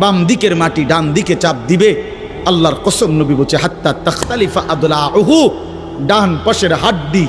বাম দিকের মাটি ডান দিকে চাপ দিবে। আল্লাহর কসম নবী বলছে, হাত্তা তখতালিফা আদুল্লাহ আহু ডান পাশের হাড্ডি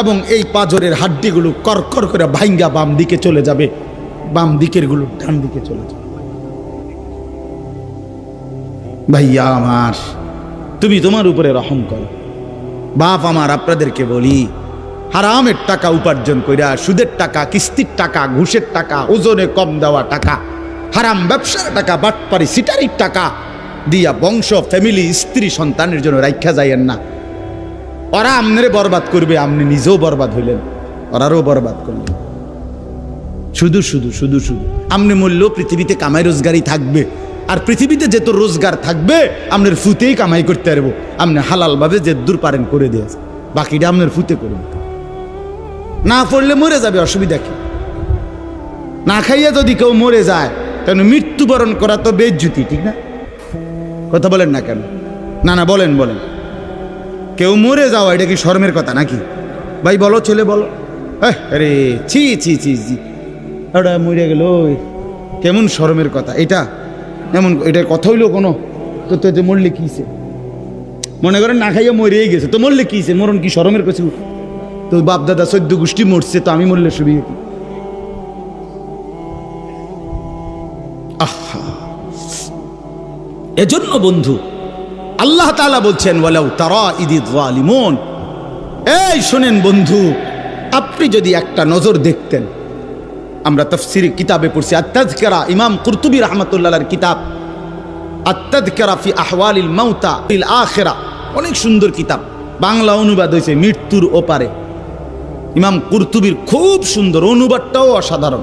এবং এই পাজরের হাড্ডিগুলো করকর করে ভাইঙ্গা বাম দিকে চলে যাবে। বাম দিকেরগুলো ডান দিকে চলে যাবে। ভাইয়া আমার, তুমি তোমার উপরে রহম করো। বাপ আমার, আপনাদেরকে বলি, হারামের টাকা উপার্জন কইরা, সুদের টাকা, কিস্তির টাকা, ঘুষের টাকা, ওজনে কম দেওয়া টাকা হারাম ব্যবসার টাকা, বাটপারি সিটারির টাকা দিয়া বংশ ফ্যামিলি স্ত্রী, সন্তানের জন্য রাইখা যাইয়েন না। ওরা আমনেরে বরবাদ করবে আপনি নিজেও বরবাদ হইলেন, ওরারও বরবাদ করলেন। শুধু শুধু শুধু শুধু। আপনি মূল্য পৃথিবীতে কামাই রোজগারই থাকবে, আর পৃথিবীতে যে যেত রোজগার থাকবে আপনার ফুতেই কামাই করতে পারব। আপনি হালালভাবে যে দূর পারেন করে দিয়েছে বাকিটা আপনার ফুতে করুন। না পড়লে মরে যাবে, অসুবিধা কি? না খাইয়া যদি কেউ মরে যায় তাহলে মৃত্যুবরণ করা তো বেজ্জুতি, ঠিক না? কথা বলেন না কেন? না না, বলেন বলেন। কেউ মরে যাওয়া, এটা কি শর্মের কথা নাকি? ভাই, বলো, ছেলে, বলো। আরে, ছি ছি ছি ছি। ওটা মরে গেল কেমন শরমের কথা, এটা? এমন, এটার কথা হইল কোনো? তো তো তো মরলে কিছে মনে করেন, না খাইয়া মরেই গেছে। তো মরলে কিছে মরণ কি শরমের কিছু তো বাপ দাদা সদ্য গোষ্ঠী মরছে, তো আমি মরলে সুবিধা এজন্য বন্ধু, আল্লাহ তাআলা বলছেন, ওয়ালাউ তারা ইদি জালিমুন এই শোনেন বন্ধু, আপনি যদি একটা নজর দেখতেন, আমরা তফসির কিতাবে পড়ছি আত্মাজকেরা ইমাম কুরতুবী রহমতুল্লাহর কিতাব আত্মাজকেরা ফি আহওয়ালিল মাউতা ইল আখেরা, অনেক সুন্দর কিতাব, বাংলা অনুবাদ হয়েছে মৃত্যুর ওপারে। ইমাম কুরতুবির খুব সুন্দর অনুবাদটাও অসাধারণ।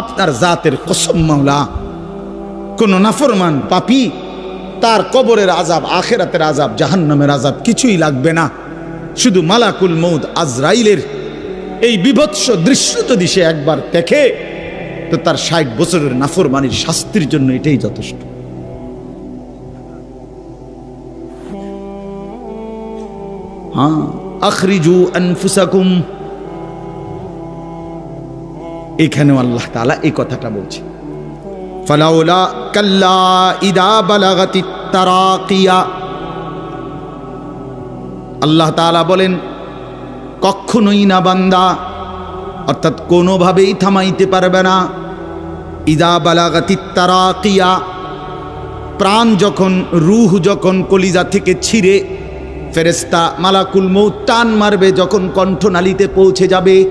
আপনার জাতের কসম মাওলা। কোন নাফরমান পাপি, তার কবরের আজাব আখেরাতের আজাব জাহান্নামের আজাব কিছুই লাগবে না। শুধু মালাকুল মৌদ আজরাইলের এই বিভৎস দৃশ্য যদি সে একবার দেখে, তো তার ষাট বছরের নাফরমানির শাস্তির জন্য এটাই যথেষ্ট। হ্যাঁ আখরিজু আনফুসাকুম এখানেও আল্লাহ তাআলা এই কথাটা বলছে। ফালাউলা কাল্লা ইদা বালাগাতি তারাকিয়া। আল্লাহ তাআলা বলেন, কখনোই না বান্দা, অর্থাৎ কোনোভাবেই থামাইতে পারবে না। ইদা বালাগাতি তারাকিয়া, প্রাণ যখন, রুহ যখন কলিজা থেকে ছিঁড়ে ফেরেস্তা মালাকুল মৌ টান মারবে যখন কণ্ঠনালীতে পৌঁছে যাবে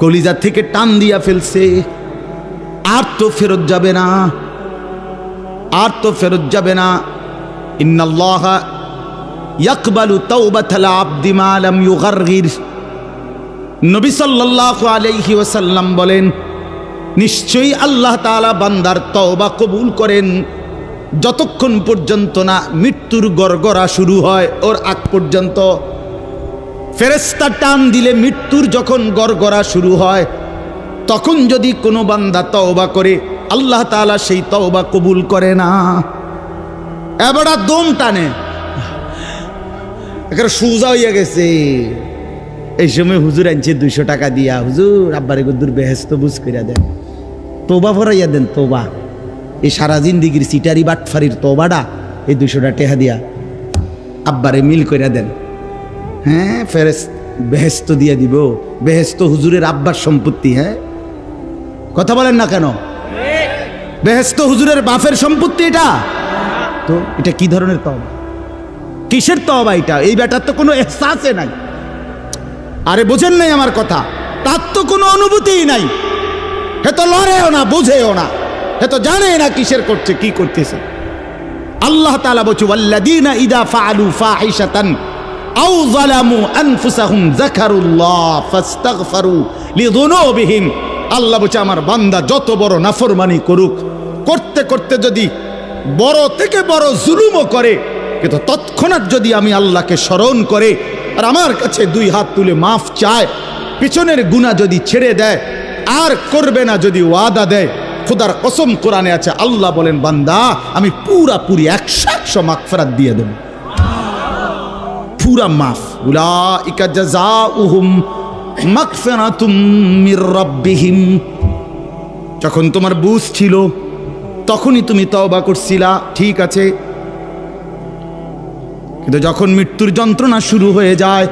কলিজা থেকে টান দিয়া ফেলছে। আর তো ফেরত যাবে না। আর তো ফেরত যাবে না। ইন্নাল্লাহ ইয়াকবালু তাওবাতাল আবদি মা লাম ইউগারগির। নবী সাল্লাল্লাহু আলাইহি ওয়াসাল্লাম বলেন, নিশ্চয়ই আল্লাহ তাআলা বান্দার তওবা কবুল করেন। যতক্ষণ পর্যন্ত না মৃত্যুর গড়গড়া শুরু হয় ওর আগ পর্যন্ত ফেরেস্তা টান দিলে মৃত্যুর যখন গড়গড়া শুরু হয়, তখন যদি কোনো বান্দা তওবা করে, আল্লাহ তাআলা সেই তওবা কবুল করে না। এবারা দম টানে। এখানে সোজা হইয়া গেছে। এই সময় হুজুর আনছে দুইশো টাকা দিয়া। হুজুর, আব্বারে গুদ্দুর বেহেস্ত বুঝ করিয়া দেন। তোবা ভরাইয়া দেন তোবা এই সারা জিন্দিগির সিটারি বাটফারির তোবাটা এই দুইশোটা টেহা দিয়া আব্বারে মিল করিয়া দেন। হ্যাঁ ফেরেস বেহেস্ত দিয়া দিব। বেহেস্ত হুজুরের আব্বার সম্পত্তি হ্যাঁ? কথা বলেন না কেন? বেহেস্ত হুজুরের বাপের সম্পত্তি এটা? তো এটা কি ধরনের তবা কিসের তবা এটা? এই ব্যাটার তো কোনো এহসাসে নাই। আরে বোঝেন নাই আমার কথা? তার তো কোনো অনুভূতিই নাই। হে তো লড়েও না, বুঝেও না। হে তো জানে না কিসের করছে, কি করতেছে। আল্লাহ তাআলা বলছে, ওয়াল্লাযীনা ইদা ফাআলু ফাহিশাতান। আও যালামু আনফুসাহুম যাকারুল্লাহ ফাস্তাগফারু লিযুনুবিহিম। আল্লাহ বলছে, আমার বান্দা যত বড় নাফরমানি করুক, করতে করতে যদি বড় থেকে বড় জুলুমও করে, কিন্তু তৎক্ষণাৎ যদি আমি আল্লাহকে স্মরণ করে আর আমার কাছে দুই হাত তুলে মাফ চায়, পিছনের গুণা যদি ছেড়ে দেয়, আর করবে না যদি ওয়াদা দেয়, খোদার কসম কোরআনে আছে, আল্লাহ বলেন, বান্দা, আমি পুরা পুরি একশো একশো মাগফিরাত দিয়ে দেব। পুরা মাফ। উলাইকা জাযাউহুম মাগফিরাতুম মির রাব্বিহিম। যখন তোমার বুঝ ছিল, তখনই তুমি তওবা করছিলা, ঠিক আছে। কিন্তু যখন মৃত্যুর যন্ত্রণা শুরু হয়ে যায়,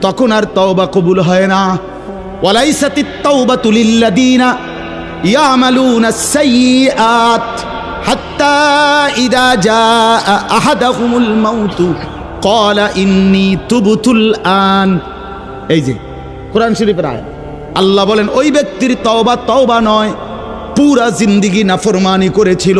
তখন আর তওবা কবুল হয় না। ওয়ালাইসাতিত তাওবাতু লিল্লাযীনা ইয়ামালুনা আস-সাইয়্যাত হাত্তা ইযা জাআ আহাদাহুমুল মাউতু। ক্বালা ইন্নী তুবতুল আন এই যে, কোরআন শরীফের আয়াত। আল্লাহ বলেন, ওই ব্যক্তির তওবা তওবা নয়, পুরা জিন্দিগি নাফরমানি করেছিল।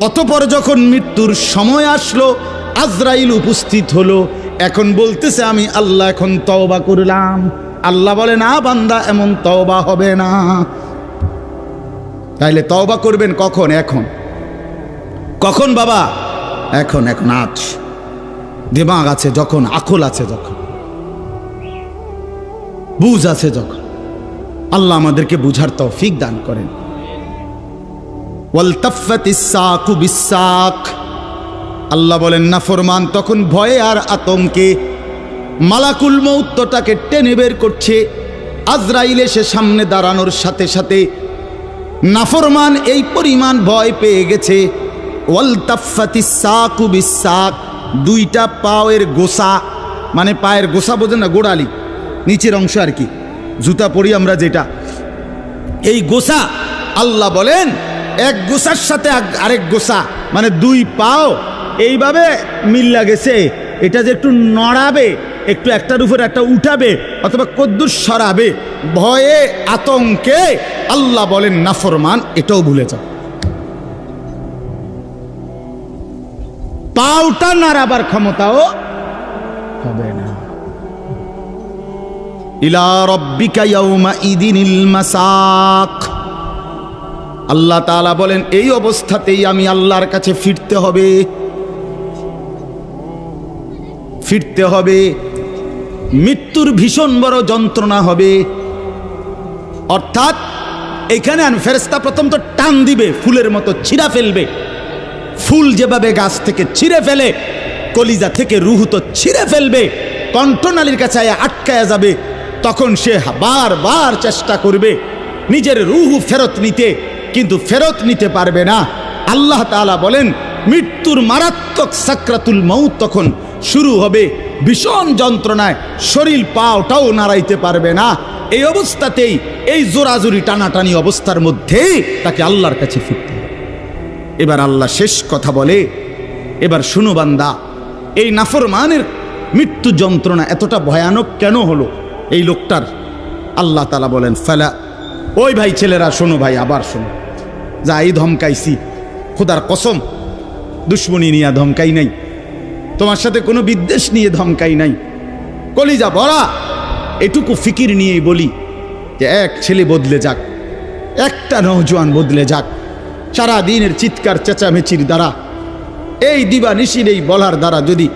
অতপর যখন মৃত্যুর সময় আসলো, আজরাইল উপস্থিত হলো। এখন বলতেছে, আমি আল্লাহ এখন তওবা করলাম। আল্লাহ বলে, না বান্দা, এমন তওবা হবে না। তাইলে তওবা করবেন কখন? এখন। কখন বাবা? এখন এখন, আজ। দিমাগ আছে যখন, আকল আছে যখন। বুঝ আছে যখন। আল্লাহ আমাদেরকে বুঝার তৌফিক দান করেন। সাকু আল্লাহ বলেন, না ফরমান, তখন ভয়ে আর আতঙ্কে মালাকুল মৌত্তটাকে টেনে বের করছে। আজরাইল এসে সামনে দাঁড়ানোর সাথে সাথে নাফরমান এই পরিমাণ ভয় পেয়ে গেছে। ওয়ালতাফাতি সাকু বিসাক। দুইটা পায়ের গোসা মানে পায়ের গোসা বোঝেন না, গোড়ালি, নিচের অংশ আর কি, জুতা পরি আমরা যেটা। এই গোসা আল্লাহ বলেন, এক গোসার সাথে আরেক গোসা মানে দুই পাও, এইভাবে মিল্লা গেছে। এটা যে একটু নড়াবে, একটু একটার উপর একটা উঠাবে, অথবা কদ্দুর সরাবে, ভয়ে, আতঙ্কে আল্লাহ বলেন নাফরমান এটাও ভুলে যাও। পাওটা নাড়াবার ক্ষমতাও হবে না। ইলা রব্বিকা ইয়াউমা আল্লাহ বলেন, এই অবস্থাতেই আমি আল্লাহর কাছে ফিরতে হবে। ফিরতে হবে। মৃত্যুর ভীষণ বড় যন্ত্রণা হবে। অর্থাৎ এখানে ফেরেস্তা প্রথম তো টান দিবে, ফুলের মতো ছিঁড়া ফেলবে। ফুল যেভাবে গাছ থেকে ছিঁড়ে ফেলে, কলিজা থেকে রুহু তো ছিঁড়ে ফেলবে, কণ্ঠনালীর কাছে আটকায়া যাবে, তখন সে বারবার চেষ্টা করবে নিজের রুহু ফেরত নিতে, কিন্তু ফেরত নিতে পারবে না। আল্লাহ তাআলা বলেন, মৃত্যুর মারাত্মক সাকরাতুল মৌত তখন শুরু হবে, ভীষণ যন্ত্রণায় শরীর পাওটাও নাড়াইতে পারবে না। এই অবস্থাতেই, এই জোরাজুরি টানাটানি অবস্থার মধ্যেই তাকে আল্লাহর কাছে ফিরতে এবার আল্লাহ শেষ কথা বলে, এবার শুনো বান্দা, এই নাফরমানের মৃত্যু যন্ত্রণা এতটা ভয়ানক কেন হলো? এই লোকটার আল্লাহ তালা বলেন, ফেলা, ওই ভাই ছেলেরা, শোনো ভাই, আবার শোনো। যা এই ধমকাইছি, খোদার কসম, দুশ্মনী নিয়ে ধমকাই নাই। তোমার সাথে কোনো বিদ্বেষ নিয়ে ধমকাই নাই। কলিজা বড়া এটুকু ফিকির নিয়েই বলি যে, এক ছেলে বদলে যাক, একটা নৌজওয়ান বদলে যাক। সারা দিনের চিৎকার, চেঁচামেচির দ্বারা। এই দিবা নিশির এই বলার দ্বারা যদি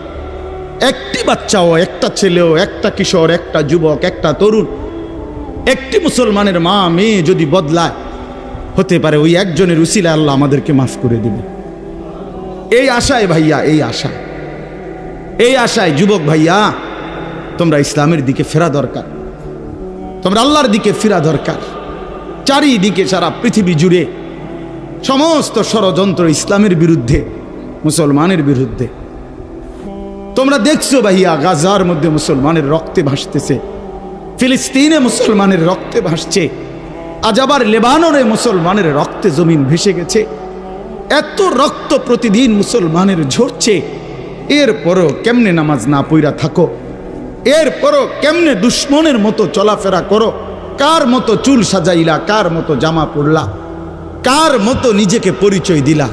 একটি বাচ্চাও, একটা ছেলেও, একটা কিশোর, একটা যুবক, একটা তরুণ, একটি মুসলমানের মা, মেয়ে যদি বদলায়, হতে পারে ওই একজনের উসিলা আল্লাহ আমাদেরকে মাফ করে দেবে। এই আশায় ভাইয়া, এই আশা এই আশায় যুবক ভাইয়া, তোমরা ইসলামের দিকে ফেরা দরকার। তোমরা আল্লাহর দিকে ফেরা দরকার। চারিদিকে সারা পৃথিবী জুড়ে সমস্ত ষড়যন্ত্র ইসলামের বিরুদ্ধে, মুসলমানের বিরুদ্ধে। তোমরা দেখছ ভাইয়া গাজার মধ্যে মুসলমানের রক্তে ভাসতেছে, ফিলিস্তিনে মুসলমানের রক্তে ভাসছে, আজ আবার লেবাননে মুসলমানের রক্তে জমিন ভেসে গেছে। এত রক্ত প্রতিদিন মুসলমানের ঝরছে, এরপরও কেমনে নামাজ না পইরা থাকো? এরপরও কেমনে দুশ্মনের মতো চলাফেরা করো? কার মতো চুল সাজাইলা, কার মতো জামা পরলা? কার মতো নিজেকে পরিচয় দিলা?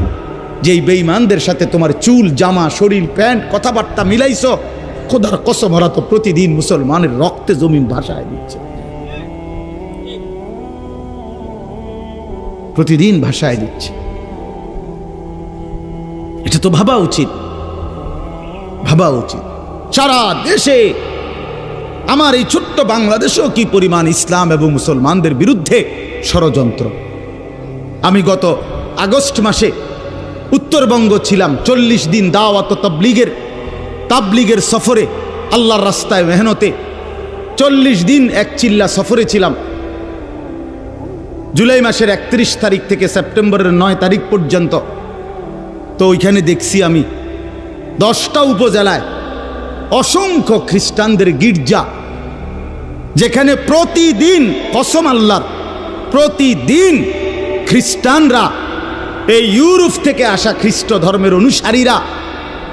যেই বেঈমানদের সাথে তোমার চুল, জামা, শরীর, প্যান্ট, কথাবার্তা মিলাইছো, খোদার কসম তো প্রতিদিন মুসলমানের রক্তে জমিন ভাষায় দিচ্ছে। প্রতিদিন ভাষায় দিচ্ছে। এটা তো ভাবা উচিত। ভাবা উচিত। সারা দেশে আমার এই ছোট্ট বাংলাদেশেও কি পরিমাণ ইসলাম এবং মুসলমানদের বিরুদ্ধে ষড়যন্ত্র? আমি গত আগস্ট মাসে উত্তরবঙ্গ ছিলাম। চল্লিশ দিন দাওয়াত তাবলিগের তাবলিগের সফরে, আল্লাহর রাস্তায় মেহনতে। চল্লিশ দিন এক চিল্লা সফরে ছিলাম। জুলাই মাসের একত্রিশ তারিখ থেকে সেপ্টেম্বরের নয় তারিখ পর্যন্ত। তো ওইখানে দেখছি আমি দশটা উপজেলায় অসংখ্য খ্রিস্টানদের গির্জা, যেখানে প্রতিদিন কসম আল্লাহর, প্রতিদিন খ্রিস্টানরা, এই ইউরোপ থেকে আসা খ্রিস্ট ধর্মের অনুসারীরা,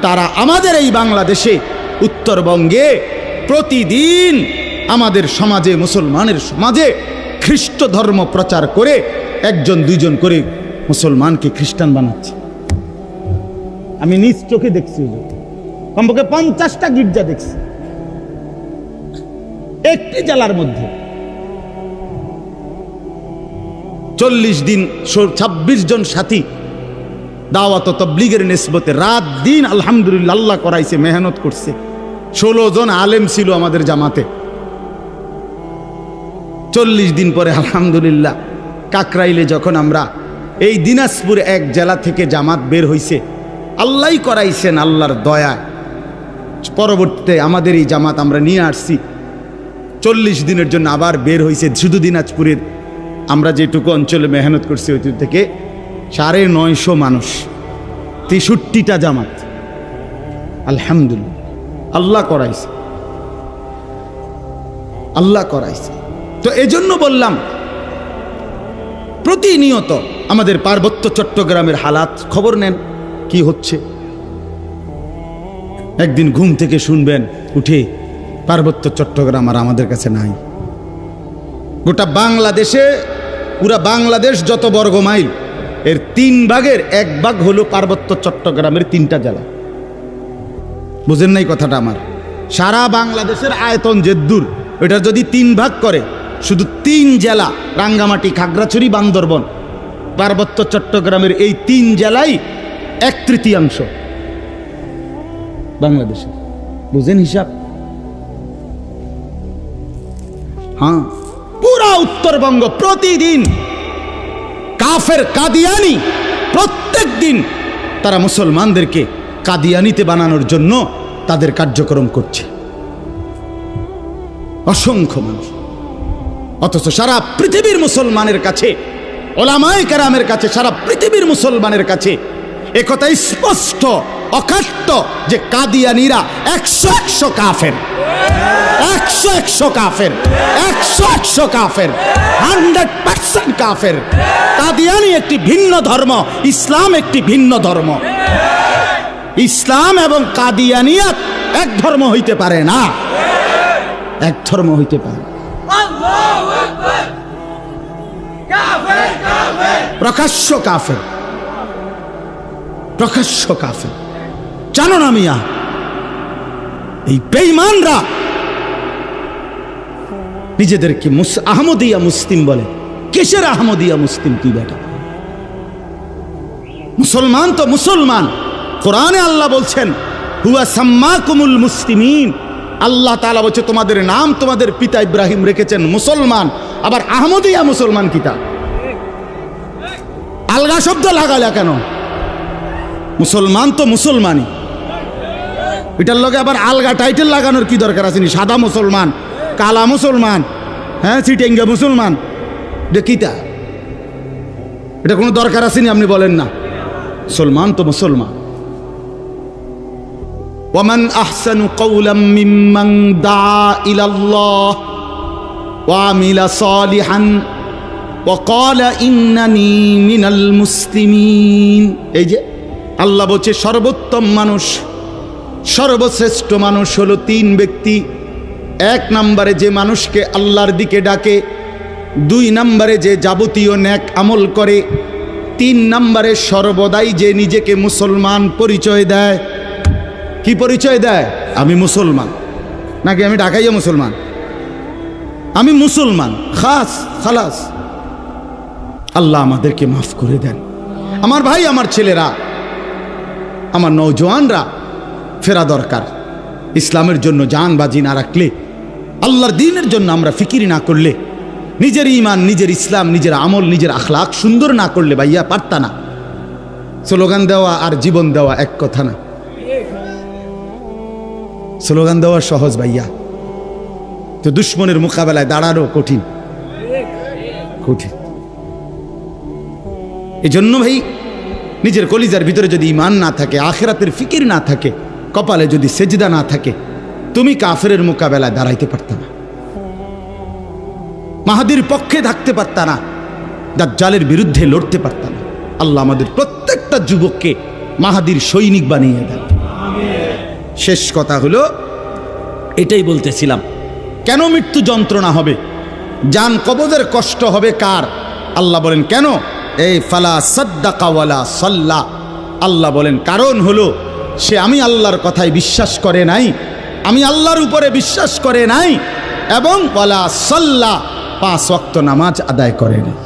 তারা আমাদের এই বাংলাদেশে, উত্তরবঙ্গে প্রতিদিন আমাদের সমাজে, মুসলমানের সমাজে খ্রিস্ট ধর্ম প্রচার করে একজন, দুইজন করে মুসলমানকে খ্রিস্টান বানাচ্ছে। আমি নিজ চোখে দেখছি। কমপক্ষে পঞ্চাশটা গির্জা দেখছি। একটি জেলার মধ্যে। চল্লিশ দিন ছাব্বিশ জন সাথী দাওয়াত তবলিগের নেসবতে রাত দিন আলহামদুলিল্লাহ আল্লাহ করাইছে, মেহনত করছে। ষোলো জন আলেম ছিল আমাদের জামাতে। চল্লিশ দিন পরে আলহামদুলিল্লাহ কাকরাইলে যখন আমরা এই দিনাজপুর এক জেলা থেকে জামাত বের হইছে আল্লাহই করাইছেন আল্লাহর দয়া পরবর্তীতে আমাদের এই জামাত আমরা নিয়ে আসছি। চল্লিশ দিনের জন্য আবার বের হয়েছে শুধু দিনাজপুরের আমরা যেটুকু অঞ্চলে মেহনত করছি ওই থেকে, সাড়ে নয়শো মানুষ, তেষট্টিটা জামাত। আলহামদুলিল্লাহ। আল্লাহ করাইছে। আল্লাহ করাইছে। তো এজন্য বললাম, প্রতিনিয়ত আমাদের পার্বত্য চট্টগ্রামের হালাত, খবর নেন, কি হচ্ছে? একদিন ঘুম থেকে শুনবেন, উঠে পার্বত্য চট্টগ্রাম আর আমাদের কাছে নাই। গোটা বাংলাদেশে পুরা বাংলাদেশ যত বর্গ মাইল, এর তিন ভাগের এক ভাগ হলো পার্বত্য চট্টগ্রামের তিনটা জেলা। বুঝেন নাই কথাটা আমার? সারা বাংলাদেশের আয়তন জেদ্দুর এটা যদি তিন ভাগ করে, শুধু তিন জেলা, রাঙ্গামাটি, খাগড়াছড়ি, বান্দরবন, পার্বত্য চট্টগ্রামের এই তিন জেলাই এক তৃতীয়াংশ বাংলাদেশে বুঝেন হিসাব? হ্যাঁ। পুরা উত্তরবঙ্গ প্রতিদিন কাফের কাদিয়ানি প্রত্যেক দিন তারা মুসলমানদেরকে কাদিয়ানিতে বানানোর জন্য তাদের কার্যক্রম করছে। অসংখ্য মানুষ। অথচ সারা পৃথিবীর মুসলমানের কাছে ওলামাই কারামের কাছে, সারা পৃথিবীর মুসলমানের কাছে একথা স্পষ্ট। অকাট্য যে কাদিয়ানিরা একশো একশো কাফের। একশো একশো কাফের। একশো একশো কাফের। হান্ড্রেড পার্সেন্ট কাফের। কাদিয়ানি একটি ভিন্ন ধর্ম, ইসলাম একটি ভিন্ন ধর্ম। ইসলাম এবং কাদিয়ানিয়াত এক ধর্ম হইতে পারে না। এক ধর্ম হইতে পারে প্রকাশ্য কাফের। প্রকাশ্য কাফের। জানো না মিয়া, এই বেঈমানরা নিজেদেরকে আহমদিয়া মুসলিম বলে। কিসের আহমদিয়া মুসলিম তুই বেটা? মুসলমান তো মুসলমান। কোরআনে আল্লাহ বলছেন, হুয়া সাম্মা কুমুল মুসলিমিন। আল্লাহ তাআলা বলছে, তোমাদের নাম তোমাদের পিতা ইব্রাহিম রেখেছেন মুসলমান। আবার আহমদিয়া মুসলমান কিতা আলগা শব্দ লাগালে কেন? মুসলমান তো মুসলমানই। এটার লগে আবার আলগা টাইটেল লাগানোর কি দরকার আছে নি? সাদা মুসলমান কালা মুসলমান হ্যাঁ চিটেঙ্গা মুসলমান এটা কিতা এটা কোনো দরকার আসেনি আপনি বলেন না মুসলমান তো মুসলমান ومن أحسن قولا ممن دعا إلى الله وعمل صالحا وقال إنني من المسلمين এই যে আল্লাহ বলছে সর্বোত্তম মানুষ সর্বশ্রেষ্ঠ মানুষ হলো তিন ব্যক্তি। এক নম্বরে যে মানুষকে আল্লাহর দিকে ডাকে, দুই নম্বরে যে যাবতীয় ন্যাক আমল করে, তিন নম্বরে সর্বদাই যে নিজেকে মুসলমান পরিচয় দেয়। কি পরিচয় দেয়? আমি মুসলমান। নাকি আমি ঢাকাইয়া মুসলমান? আমি মুসলমান। খাস, খালাস। আল্লাহ আমাদেরকে মাফ করে দেন। আমার ভাই, আমার ছেলেরা, আমার নৌজওয়ানরা ফেরা দরকার। ইসলামের জন্য জান বাজি না রাখলে, আল্লাহর দিনের জন্য আমরা ফিকিরি না করলে, নিজের ইমান নিজের ইসলাম, নিজের আমল, নিজের আখলাক সুন্দর না করলে ভাইয়া পারতা না। স্লোগান দেওয়া আর জীবন দেওয়া এক কথা না। স্লোগান দেওয়া সহজ ভাইয়া। তো দুশ্মনের মোকাবেলায় দাঁড়ানো কঠিন। কঠিন। এই জন্য ভাই, নিজের কলিজার ভিতরে যদি ইমান না থাকে, আখেরাতের ফিকির না থাকে কপালে যদি সেজদা না থাকে, তুমি কাফেরের মোকাবেলায় দাঁড়াইতে পারত না। মাহাদির পক্ষে থাকতে পারত না। দাজ্জালের বিরুদ্ধে লড়তে পারত না। আল্লাহ আমাদের প্রত্যেকটা যুবককে মাহাদির সৈনিক বানিয়ে দেন। শেষ কথা হলো, এটাই বলতেছিলাম, কেন মৃত্যু যন্ত্রণা হবে? যান কবজের কষ্ট হবে কার? আল্লাহ বলেন, কেন? এই ফালা সদ্দাকাওয়ালা সাল্লা। আল্লাহ বলেন, কারণ হলো সে আমি আল্লাহর কথায় বিশ্বাস করে নাই, আমি আল্লাহর উপরে বিশ্বাস করে নাই, এবং বলা সাল্লা, পাঁচ অক্ত নামাজ আদায় করে নাই।